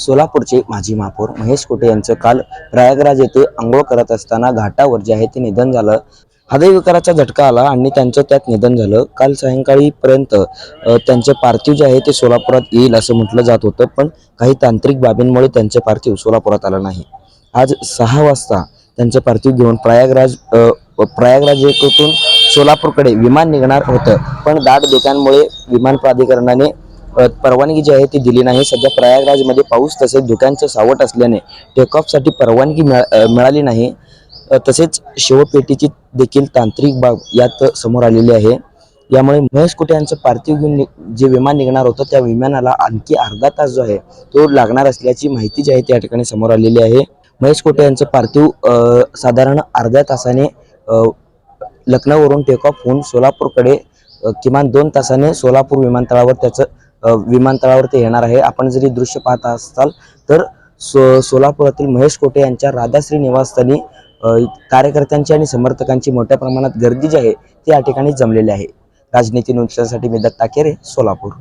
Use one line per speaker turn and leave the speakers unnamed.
सोलापूरचे माजी महापौर महेश कोटे यांचं काल प्रयागराज येथे आंघोळ करत असताना घाटावर जे आहे ते निधन झालं. हृदयविकाराचा झटका आला आणि त्यांचं त्यात निधन झालं. काल सायंकाळीपर्यंत त्यांचे पार्थिव जे आहे ते सोलापुरात येईल असं म्हटलं जात होतं पण काही तांत्रिक बाबींमुळे त्यांचे पार्थिव सोलापुरात आलं नाही. आज सहा वाजता त्यांचे पार्थिव घेऊन प्रयागराज प्रयागराज येथून सोलापूरकडे विमान निघणार होतं. पण दाट धुक्यांमुळे विमान प्राधिकरणाने परवानगी जी आहे ती दिली नाही. सध्या प्रयागराजमध्ये पाऊस तसेच धुक्यांचं सावट असल्याने टेकऑफसाठी परवानगी मिळा मिळाली नाही. तसेच शिवपेटीची देखील तांत्रिक बाब यात समोर आलेली आहे. यामुळे महेश कुटे यांचं पार्थिव घेऊन जे विमान निघणार होतं त्या विमानाला आणखी अर्धा तास जो आहे तो लागणार असल्याची माहिती जी आहे त्या ठिकाणी समोर आलेली आहे. महेश कोटे यांचं पार्थिव साधारण अर्ध्या तासाने लखनौवरून टेकऑफ होऊन सोलापूरकडे किमान दोन तासाने सोलापूर विमानतळावर त्याचं विमानतळावरती येणार आहे. आपण जरी दृश्य पाहत असाल तर सो सोलापुरातील महेश कोटे यांच्या राधाश्री निवासस्थानी कार्यकर्त्यांची आणि समर्थकांची मोठ्या प्रमाणात गर्दी जी आहे ती या ठिकाणी जमलेली आहे. राजनीती नुकसानसाठी मी दत्ता केरे सोलापूर.